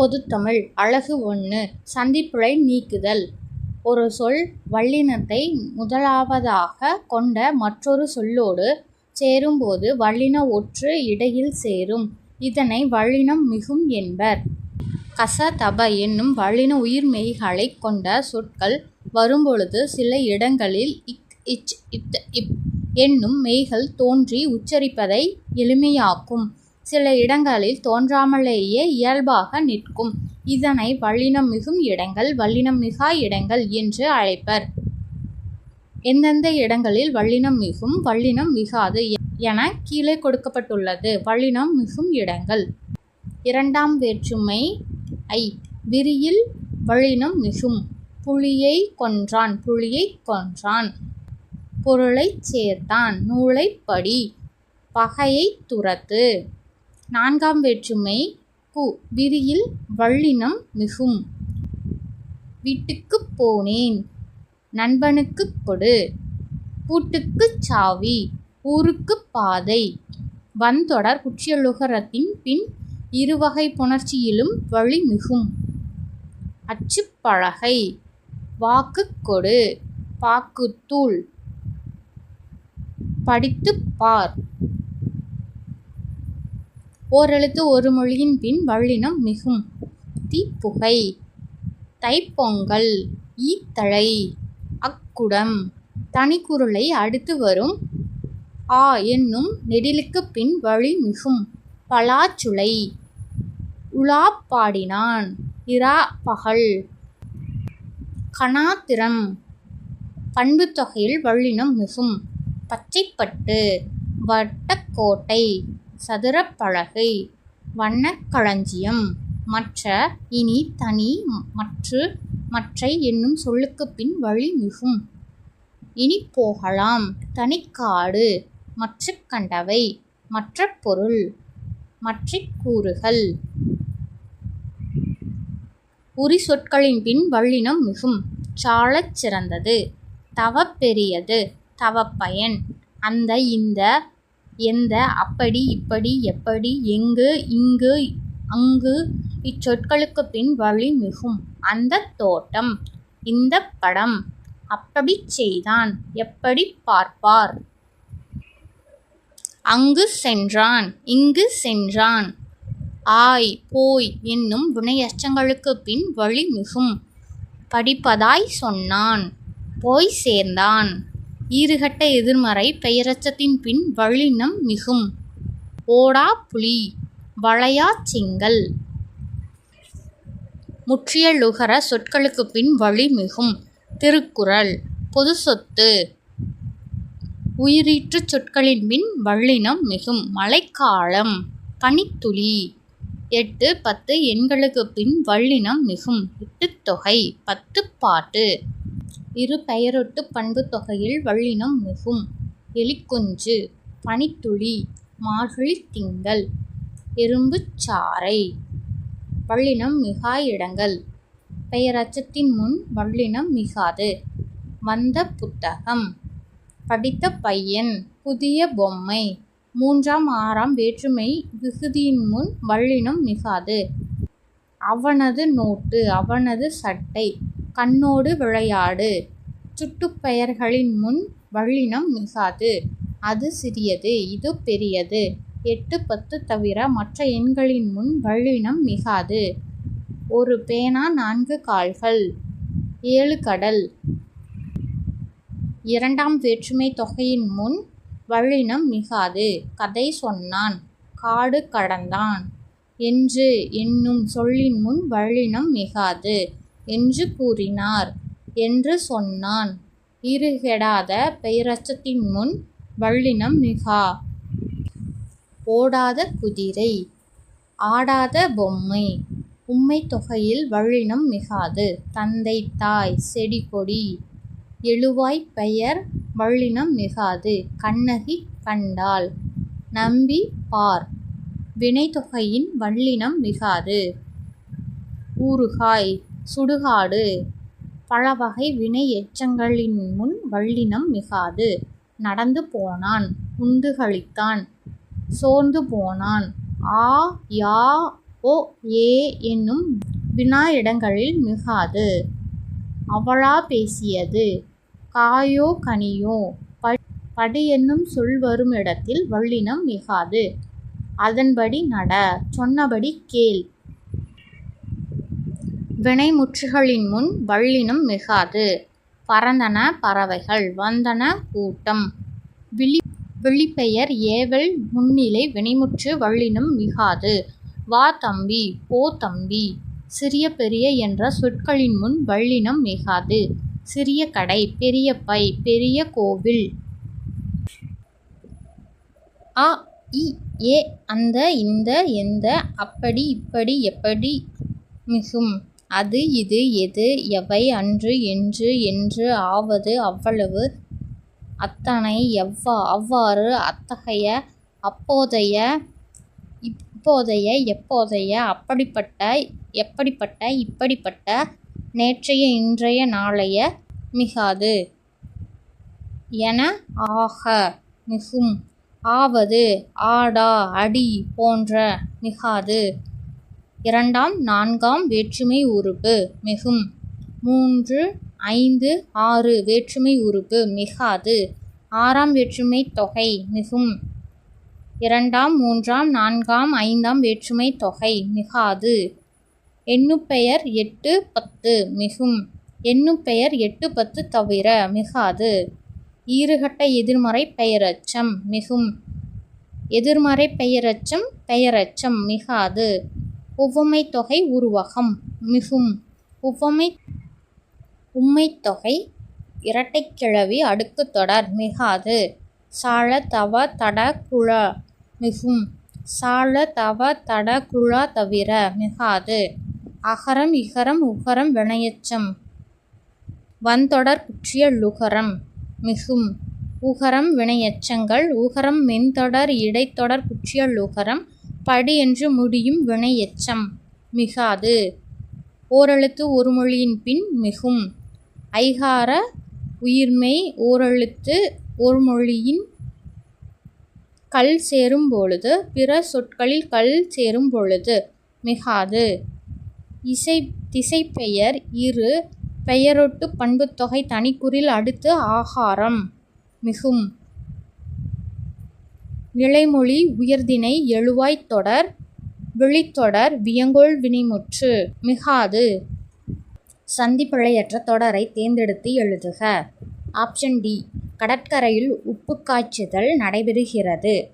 பொதுத்தமிழ் அழகு ஒன்று சந்திப்பிழை நீக்குதல் ஒரு சொல் வல்லினத்தை முதலாவதாக கொண்ட மற்றொரு சொல்லோடு சேரும்போது வல்லின ஒற்று இடையில் சேரும். இதனை வல்லினம் மிகும் என்பர். கச தப என்னும் வல்லின உயிர்மெய்களை கொண்ட சொற்கள் வரும்பொழுது சில இடங்களில் இக் இச் இத் இப் என்னும் மெய்கள் தோன்றி உச்சரிப்பதை எளிமையாக்கும். சில இடங்களில் தோன்றாமலேயே இயல்பாக நிற்கும். இதனை வல்லினம் மிகும் இடங்கள் வல்லினம் மிகா இடங்கள் என்று அழைப்பர். எந்தெந்த இடங்களில் வல்லினம் மிகும் வல்லினம் மிகாது என கீழே கொடுக்கப்பட்டுள்ளது. வல்லினம் மிகும் இடங்கள். இரண்டாம் வேற்றுமை ஐ விரியில் வல்லினம் மிகும். புலியை கொன்றான் புலியைக் கொன்றான். பொருளைச் சேர்த்தான். நூலைப் படி. பகையைத் துரத்து. நான்காம் வேற்றுமை கு விரியில் வள்ளினம் மிகும். வீட்டுக்குப் போனேன் நண்பனுக்குக் கொடு. பூட்டுக்குச் சாவி. ஊருக்குப் பாதை. வந்தொடர் குற்றியலுகரத்தின் பின் இருவகை புணர்ச்சியிலும் வழி மிகும். அச்சுப்பழகை வாக்குக் கொடு. பாக்குத்தூள். படித்துப் பார். ஓரெழுத்து ஒரு மொழியின் பின் வள்ளினம் மிகும். தீப்புகை. தைப்பொங்கல். ஈத்தழை அக்குடம். தனிக்குருளை அடுத்து வரும் ஆ என்னும் நெடிலுக்குப் பின் வழி மிகும். பலாச்சுளை. உலாப் பாடினான். கணாத்திரம் பண்பு பண்புத்தொகையில் வள்ளினம் மிகும். பச்சைப்பட்டு. வட்டக்கோட்டை. சதுரப்பலகை பலகை. மற்ற இனி தனி மற்று மற்றை என்னும் சொல்லுக்குப் பின் வழி மிகும். இனி போகலாம். தனிக்காடு. மற்றுக் கண்டவை. மற்ற பொருள். மற்றிக் கூறுகள். உரி சொற்களின் பின் வள்ளினம் மிகும். சாலச் சிறந்தது. தவப் பெரியது. தவப்பயன். அந்த இந்த எந்த அப்படி இப்படி எப்படி எங்கு இங்கு அங்கு இச்சொற்களுக்குப் பின் வழி மிகும். அந்தத் தோட்டம். இந்தப் படம். அப்படிச் செய்தான். எப்படிப் பார்ப்பார். அங்கு சென்றான். இங்கு சென்றான். ஆய் போய் என்னும் வினையெச்சங்களுக்குப் பின் வழி மிகும். படிப்பதாய் சொன்னான். போய் சேர்ந்தான். ஈறுகட்ட எதிர்மறை பெயரச்சத்தின் பின் வழினம் மிகும். ஓடா புலி. வளையா செங்கல். முற்றியலுகரச் சொற்களுக்குப் பின் வழி மிகும். திருக்குறள். பொதுச்சொத்து. உயிரீற்றுச் சொற்களின் பின் வள்ளினம் மிகும். மழைக்காலம். பனித்துளி. எட்டு பத்து எண்களுக்குப் பின் வள்ளினம் மிகும். எட்டுத்தொகை. பத்துப்பாட்டு. இரு பெயரொட்டுப் பண்புத்தொகையில் வல்லினம் மிகும். எலிக்குஞ்சு. பனித்துளி. மார்கழித் திங்கள். எறும்புச் சாறை. வல்லினம் மிகா இடங்கள். பெயரச்சத்தின் முன் வல்லினம் மிகாது. வந்த புத்தகம். படித்த பையன். புதிய பொம்மை. மூன்றாம் ஆறாம் வேற்றுமை விகுதியின் முன் வல்லினம் மிகாது. அவனது நோட்டு. அவனது சட்டை. கண்ணோடு விளையாடு. சுட்டுப்பெயர்களின் முன் வல்லினம் மிகாது. அது சிறியது. இது பெரியது. எட்டு பத்து தவிர மற்ற எண்களின் முன் வல்லினம் மிகாது. ஒரு பேனா நான்கு கால்கள். ஏழு கடல். இரண்டாம் வேற்றுமை தொகையின் முன் வல்லினம் மிகாது. கதை சொன்னான். காடு கடந்தான். என்று என்னும் சொல்லின் முன் வல்லினம் மிகாது. என்று கூறினார். என்று சொன்னான். ஈறுகெடாத பெயரெச்சத்தின் முன் வள்ளினம் மிகா. ஓடாத குதிரை. ஆடாத பொம்மை. உம்மைத் தொகையில் வள்ளினம் மிகாது. தந்தை தாய். செடி கொடி. எழுவாய் பெயர் வள்ளினம் மிகாது. கண்ணகி கண்டாள். நம்பி பார். வினைத்தொகையின் வள்ளினம் மிகாது. ஊறுகாய். சுடுகாடு. பலவகை வினையெச்சங்களின் முன் வல்லினம் மிகாது. நடந்து போனான். உண்டுகளித்தான் சோர்ந்து போனான். ஆ யா ஓ ஏ என்னும் வினா இடங்களில் மிகாது அவளா பேசியது காயோ கனியோ படி என்னும் சொல் வரும் இடத்தில் வல்லினம் மிகாது அதன்படி நட சொன்னபடி கேள் வினைமுற்றுகளின் முன் வள்ளினும் மிகாது. பறந்தன பறவைகள் வந்தன கூட்டம். விழி விழிப்பெயர் ஏவல் முன்னிலை வினைமுற்று வள்ளினும் மிகாது. வா தம்பி போ தம்பி சிறிய பெரிய என்ற சொற்களின் முன் வள்ளினம் மிகாது. சிறிய கடை பெரிய பை பெரிய கோவில். அ இ ஏ அந்த இந்த எந்த அப்படி இப்படி எப்படி மிகும். அது இது எது எவை அன்று என்று என்று ஆவது அவ்வளவு. அத்தனை எவ்வா அவ்வாறு அத்தகைய அப்போதைய இப்போதைய எப்போதைய அப்படிப்பட்ட எப்படிப்பட்ட இப்படிப்பட்ட நேற்றைய இன்றைய நாளைய மிகாது. என ஆக மிகும். ஆவது ஆடா அடி போன்ற மிகாது. இரண்டாம் நான்காம் வேற்றுமை உறுப்பு மிகும். மூன்று ஐந்து ஆறு வேற்றுமை உறுப்பு மிகாது. ஆறாம் வேற்றுமை தொகை மிகும். இரண்டாம் மூன்றாம் நான்காம் ஐந்தாம் வேற்றுமை தொகை மிகாது. எண்ணுப்பெயர் எட்டு பத்து மிகும். எண்ணுப்பெயர் எட்டு பத்து தவிர மிகாது. ஈறுகட்ட எதிர்மறை பெயரச்சம் மிகும். எதிர்மறை பெயரச்சம் பெயரச்சம் மிகாது. உவமை தொகை உருவகம். மிகும். உவமை உம்மைத்தொகை இரட்டைக்கிழவி அடுக்கு தொடர். மிகாது. சால தவ தட குழ. மிகும். சால தவ தட குழா தவிர. மிகாது. அகரம் இகரம் உகரம் வினையச்சம். வந்தொடர் குற்றிய லுகரம். மிகும். உகரம் வினையச்சங்கள். உகரம் மென்தொடர் இடைத்தொடர் குற்றிய லுகரம். படி என்று முடியும் வினையெச்சம். மிகாது. ஓரெழுத்து ஒரு மொழியின் பின் மிகும். ஐகார உயிர்மெய் ஓரெழுத்து ஒரு மொழியின் கல் சேரும் பொழுது பிற சொற்களில் கல் சேரும் பொழுது மிகாது. இசை திசைப்பெயர் இரு பெயரொட்டு பண்புத்தொகை தனிக்குறில் அடுத்து ஆகாரம் மிகும். நிலைமொழி உயர்திணை எழுவாய்த் தொடர் விழித்தொடர் வியங்கோள் வினைமுற்று மிகாது. சந்திப்பிழையற்ற தொடரை தேர்ந்தெடுத்து எழுதுக. ஆப்ஷன் டி கடற்கரையில் உப்பு காய்ச்சுதல் நடைபெறுகிறது.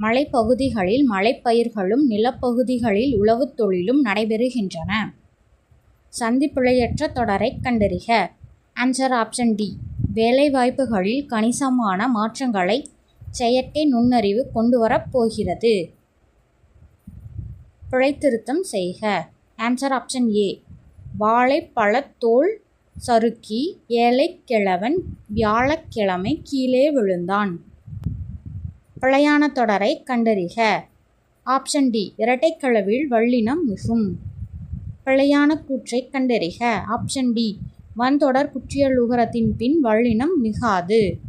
மலைப்பகுதிகளில் மலைப்பயிர்களும் நிலப்பகுதிகளில் உழவுத் தொழிலும் நடைபெறுகின்றன. சந்திப்பிழையற்ற தொடரை கண்டறிக. ஆன்சர் ஆப்ஷன் டி வேலைவாய்ப்புகளில் கணிசமான மாற்றங்களை செயற்கை நுண்ணறிவு கொண்டு போகிறது. பிழைத்திருத்தம் செய்க. ஆன்சர் ஆப்ஷன் ஏ வாழைப்பழத்தோல் சறுக்கி ஏழைக்கிழவன் வியாழக்கிழமை கீழே விழுந்தான். பிழையான தொடரை கண்டறிக. ஆப்ஷன் டி இரட்டைக்கிழவில் வள்ளினம் மிகும். பிழையான கூற்றை கண்டறிக. ஆப்ஷன் டி வன்தொடர் குற்றியலுகரத்தின் பின் வள்ளினம் மிகாது.